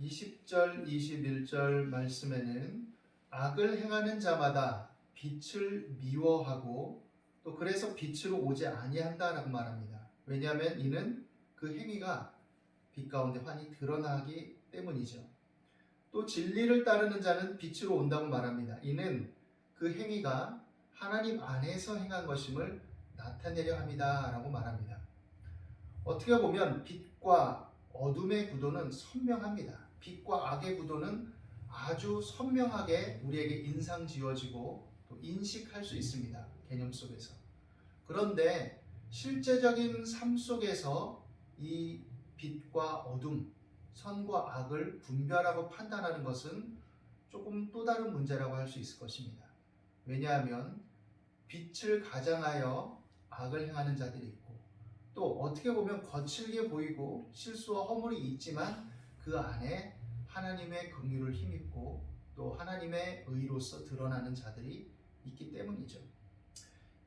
20절, 21절 말씀에는 악을 행하는 자마다 빛을 미워하고 또 그래서 빛으로 오지 아니한다라고 말합니다. 왜냐하면 이는 그 행위가 빛 가운데 환히 드러나기 때문이죠. 또 진리를 따르는 자는 빛으로 온다고 말합니다. 이는 그 행위가 하나님 안에서 행한 것임을 나타내려 합니다라고 말합니다. 어떻게 보면 빛과 어둠의 구도는 선명합니다. 빛과 악의 구도는 아주 선명하게 우리에게 인상 지어지고 또 인식할 수 있습니다. 개념 속에서. 그런데 실제적인 삶 속에서 이 빛과 어둠, 선과 악을 분별하고 판단하는 것은 조금 또 다른 문제라고 할 수 있을 것입니다. 왜냐하면 빛을 가장하여 악을 행하는 자들이 있고 또 어떻게 보면 거칠게 보이고 실수와 허물이 있지만 그 안에 하나님의 긍휼을 힘입고 또 하나님의 의로서 드러나는 자들이 있기 때문이죠.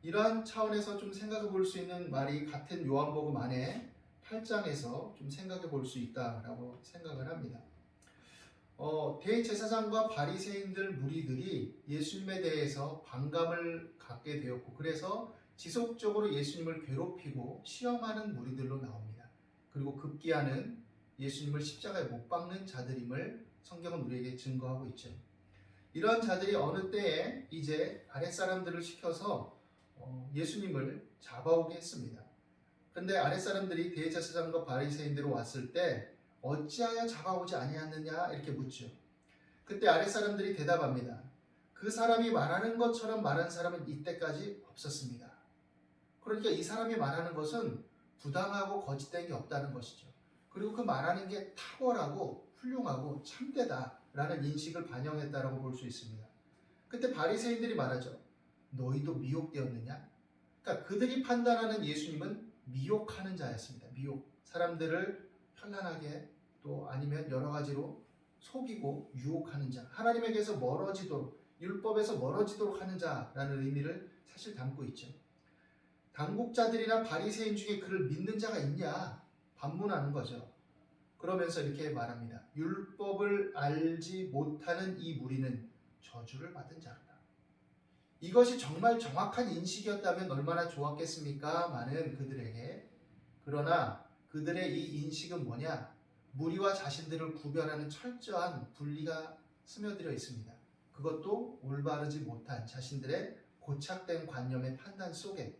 이러한 차원에서 좀 생각해 볼 수 있는 말이 같은 요한복음 안에 8장에서 좀 생각해 볼 수 있다라고 생각을 합니다. 어, 대제사장과 바리새인들 무리들이 예수님에 대해서 반감을 갖게 되었고 그래서 지속적으로 예수님을 괴롭히고 시험하는 무리들로 나옵니다. 그리고 급기야는 예수님을 십자가에 못 박는 자들임을 성경은 우리에게 증거하고 있죠. 이런 자들이 어느 때에 이제 아랫사람들을 시켜서 어, 예수님을 잡아오게 했습니다. 그런데 아랫사람들이 대제사장과 바리새인들로 왔을 때 어찌하여 잡아오지 아니하느냐 이렇게 묻죠. 그때 아랫사람들이 대답합니다. 그 사람이 말하는 것처럼 말한 사람은 이때까지 없었습니다. 그러니까 이 사람이 말하는 것은 부당하고 거짓된 게 없다는 것이죠. 그리고 그 말하는 게 탁월하고 훌륭하고 참되다라는 인식을 반영했다라고 볼 수 있습니다. 그때 바리새인들이 말하죠. 너희도 미혹되었느냐? 그러니까 그들이 판단하는 예수님은 미혹하는 자였습니다. 미혹. 사람들을 현란하게 또 아니면 여러 가지로 속이고 유혹하는 자. 하나님에게서 멀어지도록 율법에서 멀어지도록 하는 자라는 의미를 사실 담고 있죠. 당국자들이나 바리새인 중에 그를 믿는 자가 있냐? 반문하는 거죠. 그러면서 이렇게 말합니다. 율법을 알지 못하는 이 무리는 저주를 받은 자로다. 이것이 정말 정확한 인식이었다면 얼마나 좋았겠습니까? 많은 그들에게. 그러나 그들의 이 인식은 뭐냐? 무리와 자신들을 구별하는 철저한 분리가 스며들어 있습니다. 그것도 올바르지 못한 자신들의 고착된 관념의 판단 속에.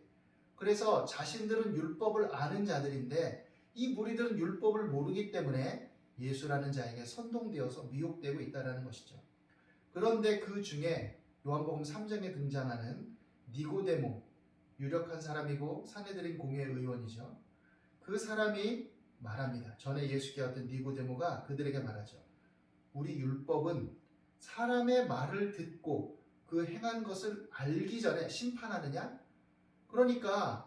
그래서 자신들은 율법을 아는 자들인데 이 무리들은 율법을 모르기 때문에 예수라는 자에게 선동되어서 미혹되고 있다는 것이죠. 그런데 그 중에 요한복음 3장에 등장하는 니고데모 유력한 사람이고 사내들인 공회의 의원이죠. 그 사람이 말합니다. 전에 예수께 왔던 니고데모가 그들에게 말하죠. 우리 율법은 사람의 말을 듣고 그 행한 것을 알기 전에 심판하느냐? 그러니까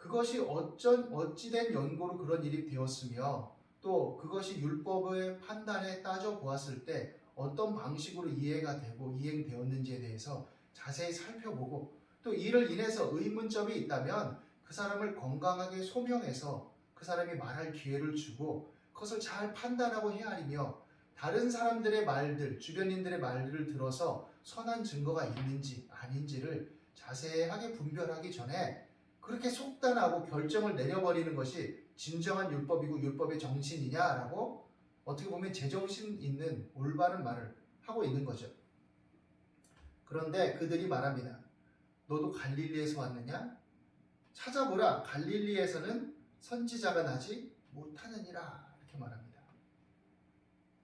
그것이 어쩐 어찌된 연고로 그런 일이 되었으며 또 그것이 율법의 판단에 따져 보았을 때 어떤 방식으로 이해가 되고 이행되었는지에 대해서 자세히 살펴보고 또 이를 인해서 의문점이 있다면 그 사람을 건강하게 소명해서 그 사람이 말할 기회를 주고 그것을 잘 판단하고 헤아리며 다른 사람들의 말들, 주변인들의 말들을 들어서 선한 증거가 있는지 아닌지를 자세하게 분별하기 전에 그렇게 속단하고 결정을 내려버리는 것이 진정한 율법이고 율법의 정신이냐라고 어떻게 보면 제정신 있는 올바른 말을 하고 있는 거죠. 그런데 그들이 말합니다. 너도 갈릴리에서 왔느냐? 찾아보라. 갈릴리에서는 선지자가 나지 못하느니라. 이렇게 말합니다.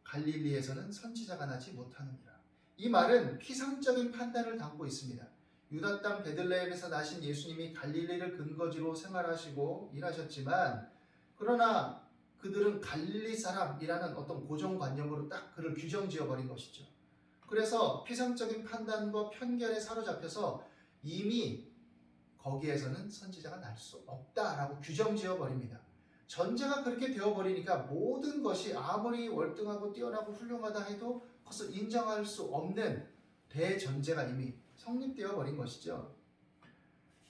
갈릴리에서는 선지자가 나지 못하느니라. 이 말은 피상적인 판단을 담고 있습니다. 유다 땅 베들레헴에서 나신 예수님이 갈릴리를 근거지로 생활하시고 일하셨지만 그러나 그들은 갈릴리 사람이라는 어떤 고정관념으로 딱 그를 규정지어 버린 것이죠. 그래서 피상적인 판단과 편견에 사로잡혀서 이미 거기에서는 선지자가 날 수 없다라고 규정지어 버립니다. 전제가 그렇게 되어 버리니까 모든 것이 아무리 월등하고 뛰어나고 훌륭하다 해도 그것을 인정할 수 없는 대전제가 이미 성립되어 버린 것이죠.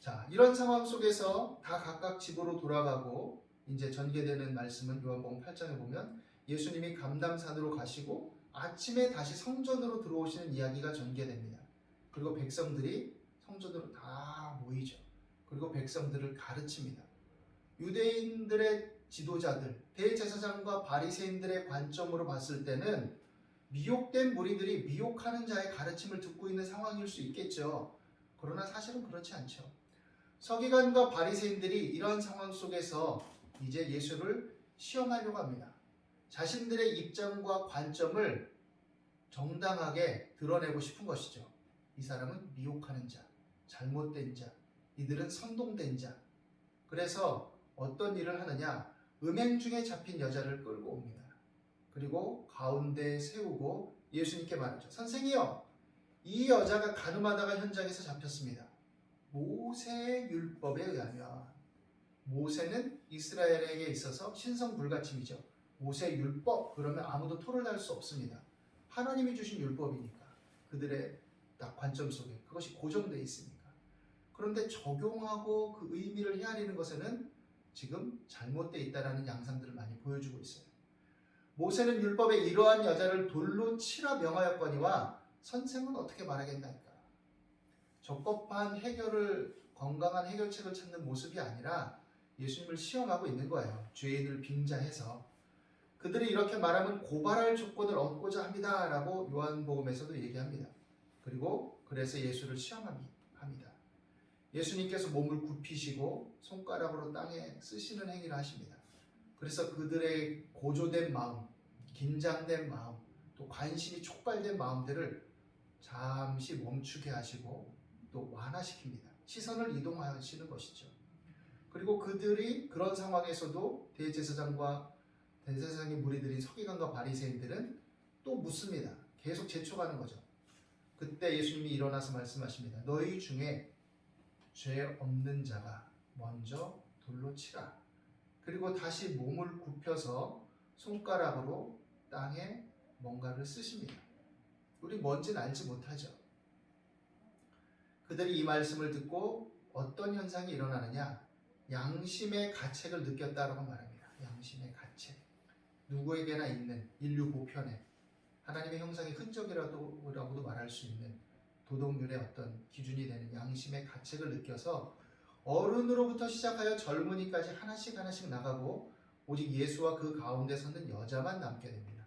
자, 이런 상황 속에서 다 각각 집으로 돌아가고 이제 전개되는 말씀은 요한복음 8장에 보면 예수님이 감담산으로 가시고 아침에 다시 성전으로 들어오시는 이야기가 전개됩니다. 그리고 백성들이 성전으로 다 모이죠. 그리고 백성들을 가르칩니다. 유대인들의 지도자들, 대제사장과 바리새인들의 관점으로 봤을 때는 미혹된 무리들이 미혹하는 자의 가르침을 듣고 있는 상황일 수 있겠죠. 그러나 사실은 그렇지 않죠. 서기관과 바리새인들이 이런 상황 속에서 이제 예수를 시험하려고 합니다. 자신들의 입장과 관점을 정당하게 드러내고 싶은 것이죠. 이 사람은 미혹하는 자, 잘못된 자, 이들은 선동된 자. 그래서 어떤 일을 하느냐? 음행 중에 잡힌 여자를 끌고 옵니다. 그리고 가운데 세우고 예수님께 말하죠. 선생이요, 이 여자가 가늠하다가 현장에서 잡혔습니다. 모세의 율법에 의하면 모세는 이스라엘에게 있어서 신성 불가침이죠. 모세의 율법 그러면 아무도 토를 달수 없습니다. 하나님이 주신 율법이니까 그들의 딱 관점 속에 그것이 고정되어 있으니까. 그런데 적용하고 그 의미를 헤아리는 것에는 지금 잘못되어 있다라는 양상들을 많이 보여주고 있어요. 모세는 율법에 이러한 여자를 돌로 치라 명하였거니와 선생은 어떻게 말하겠나이까? 적법한 해결을 건강한 해결책을 찾는 모습이 아니라 예수님을 시험하고 있는 거예요. 죄인을 빙자해서 그들이 이렇게 말하면 고발할 조건을 얻고자 합니다라고 요한복음에서도 얘기합니다. 그리고 그래서 예수를 시험합니다. 예수님께서 몸을 굽히시고 손가락으로 땅에 쓰시는 행위를 하십니다. 그래서 그들의 고조된 마음, 긴장된 마음, 또 관심이 촉발된 마음들을 잠시 멈추게 하시고 또 완화시킵니다. 시선을 이동하시는 것이죠. 그리고 그들이 그런 상황에서도 대제사장과 대제사장의 무리들인 서기관과 바리새인들은 또 묻습니다. 계속 재촉하는 거죠. 그때 예수님이 일어나서 말씀하십니다. 너희 중에 죄 없는 자가 먼저 돌로 치라. 그리고 다시 몸을 굽혀서 손가락으로 땅에 뭔가를 쓰십니다. 우리 뭔지는 알지 못하죠. 그들이 이 말씀을 듣고 어떤 현상이 일어나느냐? 양심의 가책을 느꼈다라고 말합니다. 양심의 가책. 누구에게나 있는 인류 보편에 하나님의 형상의 흔적이라고도 말할 수 있는 도덕률의 어떤 기준이 되는 양심의 가책을 느껴서 어른으로부터 시작하여 젊은이까지 하나씩 하나씩 나가고 오직 예수와 그 가운데 서는 여자만 남게 됩니다.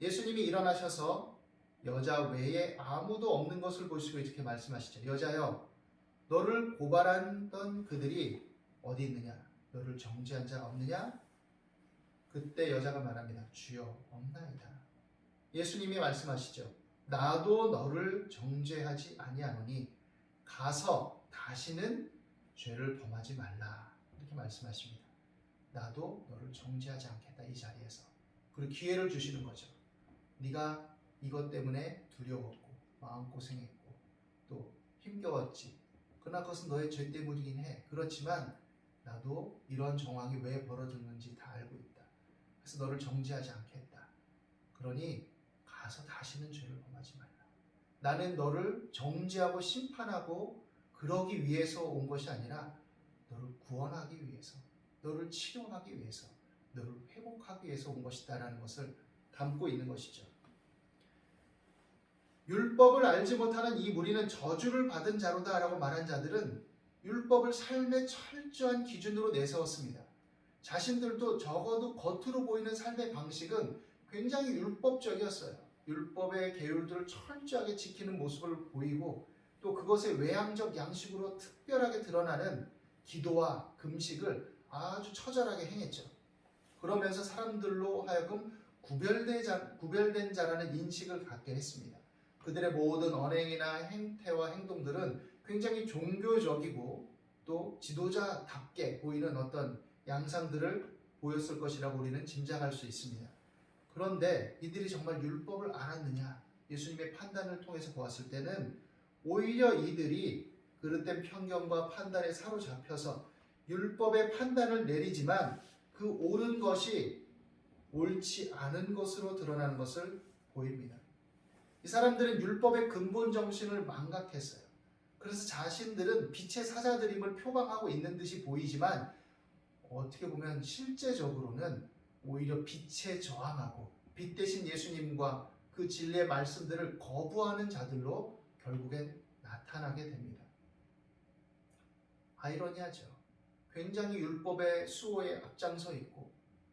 예수님이 일어나셔서 여자 외에 아무도 없는 것을 보시고 이렇게 말씀하시죠. 여자여, 너를 고발하던 그들이 어디 있느냐? 너를 정죄한 자가 없느냐? 그때 여자가 말합니다. 주여, 없나이다. 예수님이 말씀하시죠. 나도 너를 정죄하지 아니하노니 가서 다시는 죄를 범하지 말라. 이렇게 말씀하십니다. 나도 너를 정죄하지 않겠다 이 자리에서. 그리고 기회를 주시는 거죠. 네가 이것 때문에 두려웠고 마음 고생했고 또 힘겨웠지. 그러나 그것은 너의 죄 때문이긴 해. 그렇지만 나도 이런 정황이 왜 벌어졌는지 다 알고 있다. 그래서 너를 정죄하지 않겠다. 그러니 가서 다시는 죄를 범하지 말라. 나는 너를 정죄하고 심판하고 그러기 위해서 온 것이 아니라 너를 구원하기 위해서, 너를 치료하기 위해서, 너를 회복하기 위해서 온 것이다라는 것을 담고 있는 것이죠. 율법을 알지 못하는 이 무리는 저주를 받은 자로다라고 말한 자들은 율법을 삶의 철저한 기준으로 내세웠습니다. 자신들도 적어도 겉으로 보이는 삶의 방식은 굉장히 율법적이었어요. 율법의 계율들을 철저하게 지키는 모습을 보이고 또 그것의 외향적 양식으로 특별하게 드러나는 기도와 금식을 아주 처절하게 행했죠. 그러면서 사람들로 하여금 구별된, 자, 구별된 자라는 인식을 갖게 했습니다. 그들의 모든 언행이나 행태와 행동들은 굉장히 종교적이고 또 지도자답게 보이는 어떤 양상들을 보였을 것이라고 우리는 짐작할 수 있습니다. 그런데 이들이 정말 율법을 알았느냐? 예수님의 판단을 통해서 보았을 때는 오히려 이들이 그릇된 편견과 판단에 사로잡혀서 율법의 판단을 내리지만 그 옳은 것이 옳지 않은 것으로 드러나는 것을 보입니다. 이 사람들은 율법의 근본 정신을 망각했어요. 그래서 자신들은 빛의 사자들임을 표방하고 있는 듯이 보이지만 어떻게 보면 실제적으로는 오히려 빛에 저항하고 빛 대신 예수님과 그 진리의 말씀들을 거부하는 자들로 결국엔 나타나게 됩니다. 아이러니하죠. 굉장히 율법의 수호에 앞장서 있고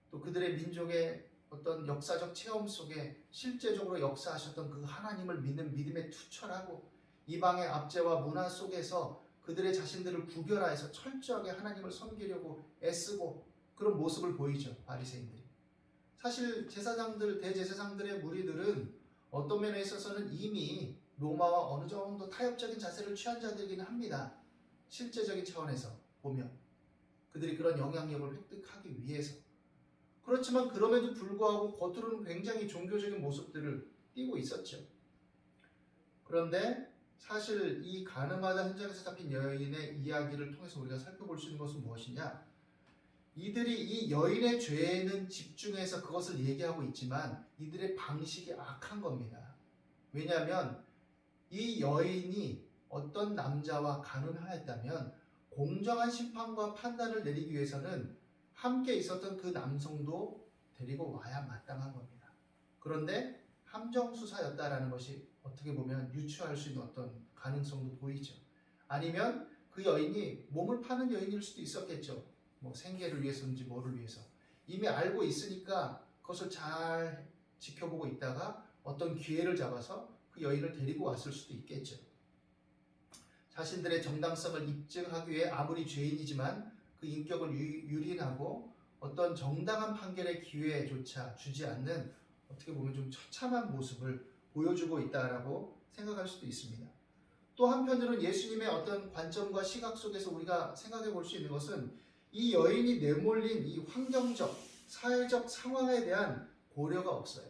또 그들의 민족의 어떤 역사적 체험 속에 실제적으로 역사하셨던 그 하나님을 믿는 믿음에 투철하고 이방의 압제와 문화 속에서 그들의 자신들을 구별하여서 철저하게 하나님을 섬기려고 애쓰고 그런 모습을 보이죠 바리새인들이 사실 제사장들 대제사장들의 무리들은 어떤 면에 있어서는 이미 로마와 어느 정도 타협적인 자세를 취한 자들이기는 합니다 실제적인 차원에서 보면 그들이 그런 영향력을 획득하기 위해서 그렇지만 그럼에도 불구하고 겉으로는 굉장히 종교적인 모습들을 띠고 있었죠. 그런데 사실 이 가늠하다 현장에서 잡힌 여인의 이야기를 통해서 우리가 살펴볼 수 있는 것은 무엇이냐? 이들이 이 여인의 죄에는 집중해서 그것을 얘기하고 있지만 이들의 방식이 악한 겁니다. 왜냐하면 이 여인이 어떤 남자와 가늠하였다면 공정한 심판과 판단을 내리기 위해서는 함께 있었던 그 남성도 데리고 와야 마땅한 겁니다. 그런데 함정 수사였다라는 것이 어떻게 보면 유추할 수 있는 어떤 가능성도 보이죠. 아니면 그 여인이 몸을 파는 여인일 수도 있었겠죠. 뭐 생계를 위해서인지 뭐를 위해서 이미 알고 있으니까 그것을 잘 지켜보고 있다가 어떤 기회를 잡아서 그 여인을 데리고 왔을 수도 있겠죠. 자신들의 정당성을 입증하기 위해 아무리 죄인이지만 그 인격을 유- 유린하고 어떤 정당한 판결의 기회조차 주지 않는 어떻게 보면 좀 처참한 모습을 보여주고 있다라고 생각할 수도 있습니다. 또 한편으로는 예수님의 어떤 관점과 시각 속에서 우리가 생각해 볼 수 있는 것은 이 여인이 내몰린 이 환경적, 사회적 상황에 대한 고려가 없어요.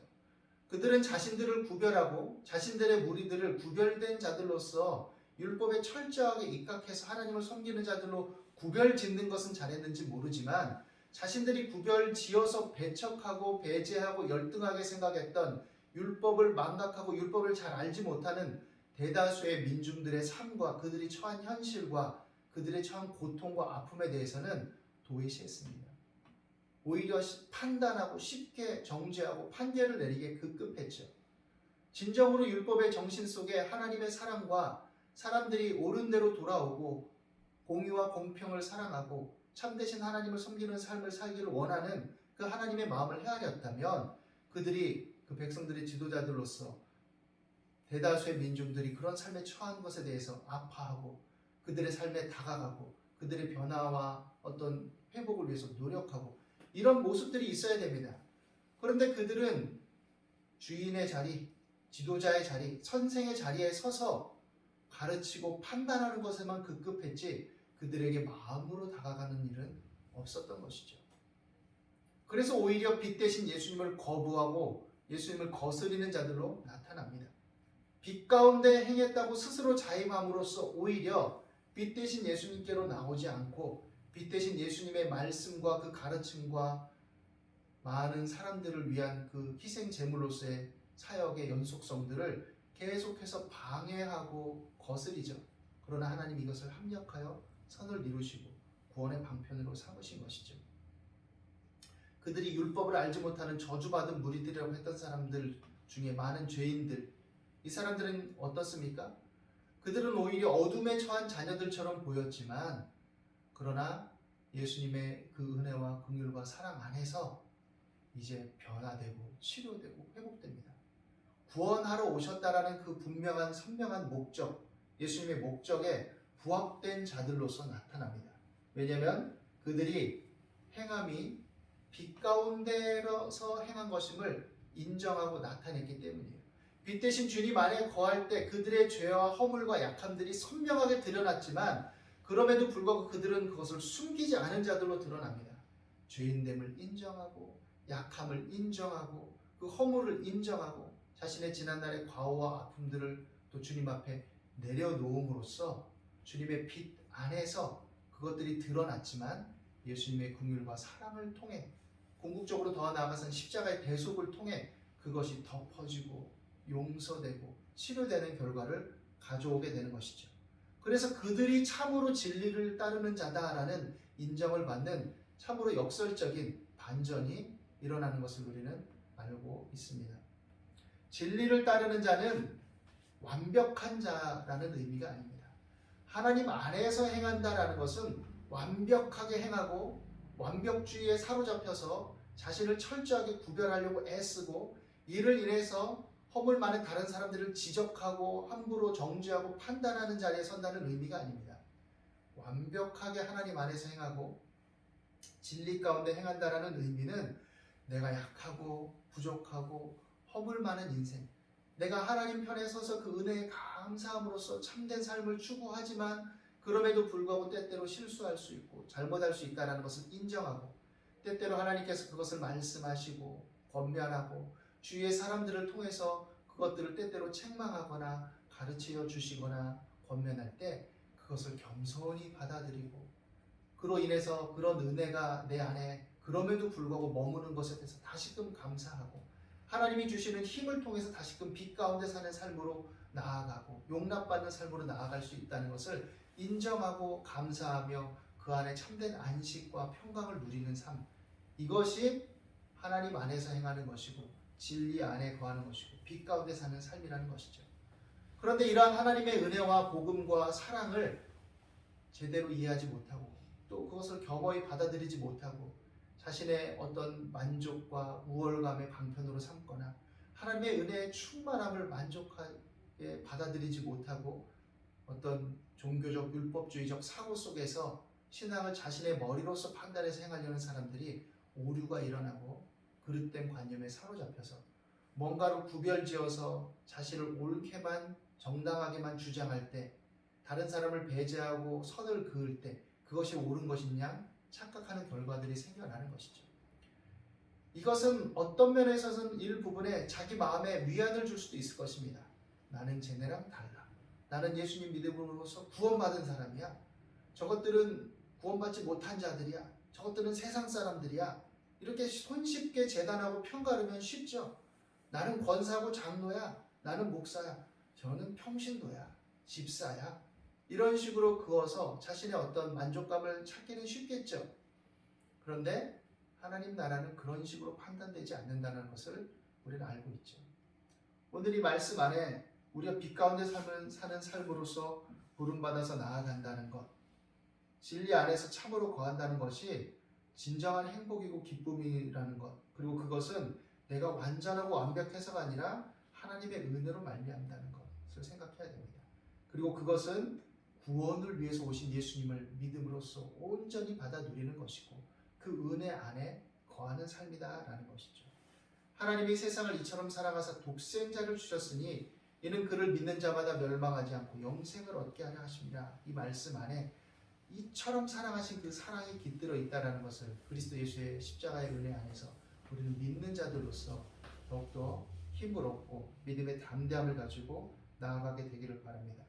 그들은 자신들을 구별하고 자신들의 무리들을 구별된 자들로서 율법에 철저하게 입각해서 하나님을 섬기는 자들로 구별 짓는 것은 잘했는지 모르지만 자신들이 구별 지어서 배척하고 배제하고 열등하게 생각했던 율법을 망각하고 율법을 잘 알지 못하는 대다수의 민중들의 삶과 그들이 처한 현실과 그들의 처한 고통과 아픔에 대해서는 도의시했습니다. 오히려 시- 판단하고 쉽게 정죄하고 판결을 내리게 급급했죠. 진정으로 율법의 정신 속에 하나님의 사랑과 사람들이 옳은 대로 돌아오고 공의와 공평을 사랑하고 참되신 하나님을 섬기는 삶을 살기를 원하는 그 하나님의 마음을 헤아렸다면 그들이 그 백성들의 지도자들로서 대다수의 민중들이 그런 삶에 처한 것에 대해서 아파하고 그들의 삶에 다가가고 그들의 변화와 어떤 회복을 위해서 노력하고 이런 모습들이 있어야 됩니다. 그런데 그들은 주인의 자리, 지도자의 자리, 선생의 자리에 서서 가르치고 판단하는 것에만 급급했지 그들에게 마음으로 다가가는 일은 없었던 것이죠. 그래서 오히려 빛 대신 예수님을 거부하고 예수님을 거스리는 자들로 나타납니다. 빛 가운데 행했다고 스스로 자임함으로써 오히려 빛 대신 예수님께로 나오지 않고 빛 대신 예수님의 말씀과 그 가르침과 많은 사람들을 위한 그 희생 제물로서의 사역의 연속성들을 계속해서 방해하고 거스리죠. 그러나 하나님 이것을 합력하여 선을 이루시고 구원의 방편으로 삼으신 것이죠. 그들이 율법을 알지 못하는 저주받은 무리들이라고 했던 사람들 중에 많은 죄인들 이 사람들은 어떻습니까? 그들은 오히려 어둠에 처한 자녀들처럼 보였지만 그러나 예수님의 그 은혜와 긍휼과 사랑 안에서 이제 변화되고 치료되고 회복됩니다. 구원하러 오셨다라는 그 분명한 선명한 목적, 예수님의 목적에 부합된 자들로서 나타납니다. 왜냐하면 그들이 행함이 빛 가운데서 행한 것임을 인정하고 나타냈기 때문이에요. 빛 대신 주님 안에 거할 때 그들의 죄와 허물과 약함들이 선명하게 드러났지만 그럼에도 불구하고 그들은 그것을 숨기지 않은 자들로 드러납니다. 죄인됨을 인정하고 약함을 인정하고 그 허물을 인정하고 자신의 지난날의 과오와 아픔들을 또 주님 앞에 내려놓음으로써 주님의 빛 안에서 그것들이 드러났지만 예수님의 긍휼과 사랑을 통해 궁극적으로 더 나아가서는 십자가의 대속을 통해 그것이 덮어지고 용서되고 치료되는 결과를 가져오게 되는 것이죠. 그래서 그들이 참으로 진리를 따르는 자다라는 인정을 받는 참으로 역설적인 반전이 일어나는 것을 우리는 알고 있습니다. 진리를 따르는 자는 완벽한 자라는 의미가 아닙니다. 하나님 안에서 행한다라는 것은 완벽하게 행하고 완벽주의에 사로잡혀서 자신을 철저하게 구별하려고 애쓰고 이를 인해서 허물 많은 다른 사람들을 지적하고 함부로 정죄하고 판단하는 자리에 선다는 의미가 아닙니다. 완벽하게 하나님 안에서 행하고 진리 가운데 행한다라는 의미는 내가 약하고 부족하고 허물 많은 인생, 내가 하나님 편에 서서 그 은혜에 감사함으로써 참된 삶을 추구하지만 그럼에도 불구하고 때때로 실수할 수 있고 잘못할 수 있다는 것을 인정하고 때때로 하나님께서 그것을 말씀하시고 권면하고 주위의 사람들을 통해서 그것들을 때때로 책망하거나 가르쳐 주시거나 권면할 때 그것을 겸손히 받아들이고 그로 인해서 그런 은혜가 내 안에 그럼에도 불구하고 머무는 것에 대해서 다시금 감사하고 하나님이 주시는 힘을 통해서 다시금 빛 가운데 사는 삶으로 나아가고 용납받는 삶으로 나아갈 수 있다는 것을 인정하고 감사하며 그 안에 참된 안식과 평강을 누리는 삶. 이것이 하나님 안에서 행하는 것이고 진리 안에 거하는 것이고 빛 가운데 사는 삶이라는 것이죠. 그런데 이러한 하나님의 은혜와 복음과 사랑을 제대로 이해하지 못하고 또 그것을 겸허히 받아들이지 못하고 자신의 어떤 만족과 우월감의 방편으로 삼거나 하나님의 은혜의 충만함을 만족하게 받아들이지 못하고 어떤 종교적 율법주의적 사고 속에서 신앙을 자신의 머리로서 판단해서 행하려는 사람들이 오류가 일어나고 그릇된 관념에 사로잡혀서 뭔가로 구별지어서 자신을 옳게만 정당하게만 주장할 때 다른 사람을 배제하고 선을 그을 때 그것이 옳은 것이냐 착각하는 결과들이 생겨나는 것이죠. 이것은 어떤 면에서는 일부분에 자기 마음에 위안을 줄 수도 있을 것입니다. 나는 쟤네랑 달라. 나는 예수님 믿음으로서 구원받은 사람이야. 저것들은 구원받지 못한 자들이야. 저것들은 세상 사람들이야. 이렇게 손쉽게 재단하고 평가하면 쉽죠. 나는 권사고 장로야. 나는 목사야. 저는 평신도야. 집사야. 이런 식으로 그어서 자신의 어떤 만족감을 찾기는 쉽겠죠. 그런데 하나님 나라는 그런 식으로 판단되지 않는다는 것을 우리는 알고 있죠. 오늘 이 말씀 안에 우리가 빛 가운데 사는, 사는 삶으로서 부름받아서 나아간다는 것, 진리 안에서 참으로 거한다는 것이 진정한 행복이고 기쁨이라는 것, 그리고 그것은 내가 완전하고 완벽해서가 아니라 하나님의 은혜로 말미암다는 것을 생각해야 됩니다. 그리고 그것은 구원을 위해서 오신 예수님을 믿음으로써 온전히 받아 누리는 것이고 그 은혜 안에 거하는 삶이다라는 것이죠. 하나님이 세상을 이처럼 사랑하사 독생자를 주셨으니 이는 그를 믿는 자마다 멸망하지 않고 영생을 얻게 하려 하십니다. 이 말씀 안에 이처럼 사랑하신 그 사랑이 깃들어 있다라는 것을 그리스도 예수의 십자가의 은혜 안에서 우리는 믿는 자들로서 더욱더 힘을 얻고 믿음의 담대함을 가지고 나아가게 되기를 바랍니다.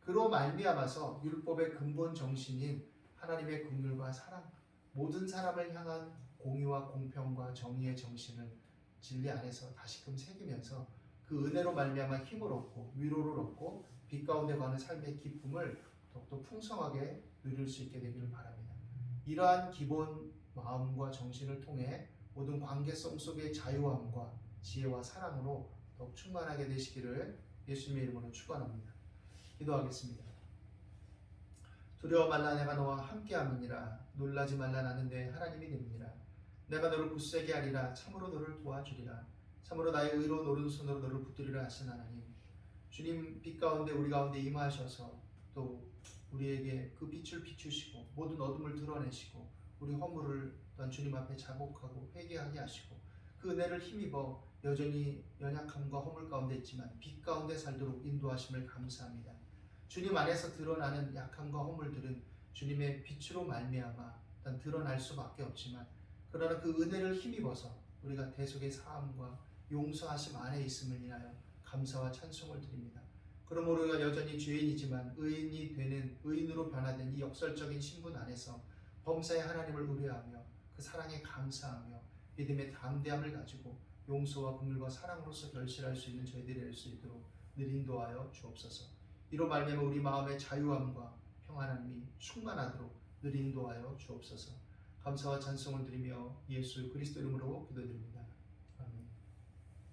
그로 말미암아서 율법의 근본 정신인 하나님의 긍휼과 사랑, 모든 사람을 향한 공의와 공평과 정의의 정신을 진리 안에서 다시금 새기면서 그 은혜로 말미암아 힘을 얻고 위로를 얻고 빛 가운데 가는 삶의 기쁨을 더욱더 풍성하게 누릴 수 있게 되기를 바랍니다. 이러한 기본 마음과 정신을 통해 모든 관계성 속의 자유함과 지혜와 사랑으로 더욱 충만하게 되시기를 예수님의 이름으로 축원합니다. 기도하겠습니다. 두려워 말라 내가 너와 함께함이니라 놀라지 말라 나는 내 하나님이 됩니다. 내가 너를 굳세게 하리라 참으로 너를 도와주리라 참으로 나의 의로운 오른손으로 너를 붙들리라 하신 하나님 주님 빛 가운데 우리 가운데 임하셔서 또 우리에게 그 빛을 비추시고 모든 어둠을 드러내시고 우리 허물을 또한 주님 앞에 자복하고 회개하게 하시고 그 은혜를 힘입어 여전히 연약함과 허물 가운데 있지만 빛 가운데 살도록 인도하심을 감사합니다. 주님 안에서 드러나는 약함과 허물들은 주님의 빛으로 말미암아 일단 드러날 수밖에 없지만 그러나 그 은혜를 힘입어서 우리가 대속의 사함과 용서하심 안에 있음을 인하여 감사와 찬송을 드립니다. 그러므로 우리가 여전히 죄인이지만 의인이 되는 의인으로 변화된 이 역설적인 신분 안에서 범사의 하나님을 의뢰하며 그 사랑에 감사하며 믿음의 담대함을 가지고 용서와 긍휼과 사랑으로서 결실할 수 있는 저희들이 될 수 있도록 늘 인도하여 주옵소서. 이로 말미암아 우리 마음의 자유함과 평안함이 충만하도록 늘 인도하여 주옵소서. 감사와 찬송을 드리며 예수 그리스도 이름으로 기도드립니다.